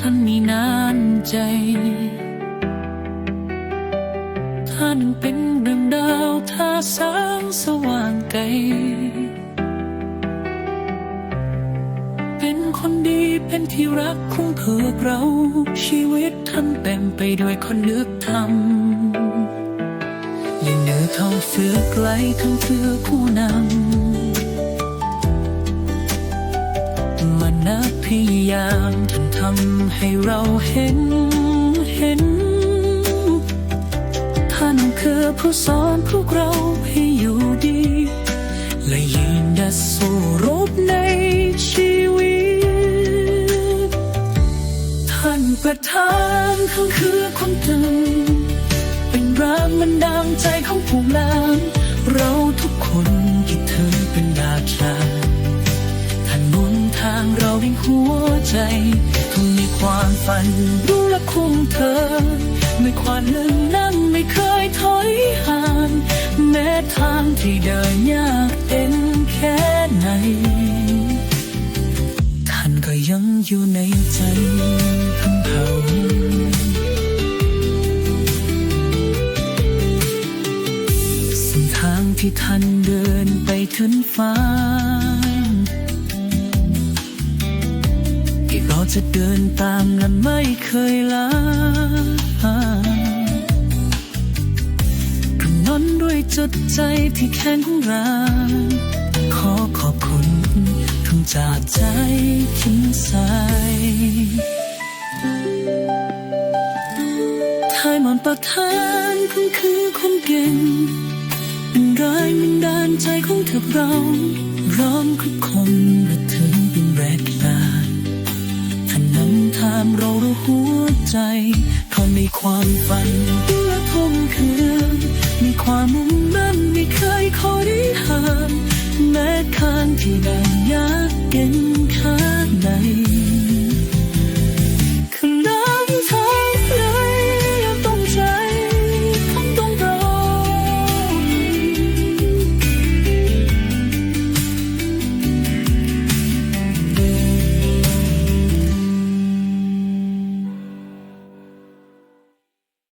ท่านมีน้ำใจ ท่านเป็นเรื่องดาวท่าแสงสว่างไกล เป็นคนดีเป็นที่รักของพวกเรา ชีวิตท่านเต็มไปด้วยคนนึกธรรมยังเหนือท้องเสือไกลทั้งเพื่อผู้นำ ยายามท่านทำให้เราเห็นเห็น ท่านคือผู้สอนพวกเราให้อยู่ดี และยืนหยัดสู้รบในชีวิต ท่านประธานทั้งคือคนตึงเป็นแรงบันดาลใจของผู้แลนางเราด้วยหัวใจทุกมีความฝันรู้และคุ้มเธอ ไม่ความเลื่อนนั่งไม่เคยถอยห่าง แม้ทางที่เดินยากเอ็นแค่ไหน ท่านก็ยังอยู่ในใจของเราเส้นทางที่ท่านเดินไปถึงฟ้า จะเดินตามและไม่เคยลาพระนนด้วยจุดใจที่แข็งแรงขอขอบคุณทุกจากใจถึงสายทายมันประทานคุณคือคนเก่งเป็นแรงบันดาลใจของเธอเราร้อมทุกคน หัวใจเขามีความฝันและทงคืนมีความมุ่งมั่นไม่เคยขอได้ห่างแม้ทางที่นั้นยากเย็น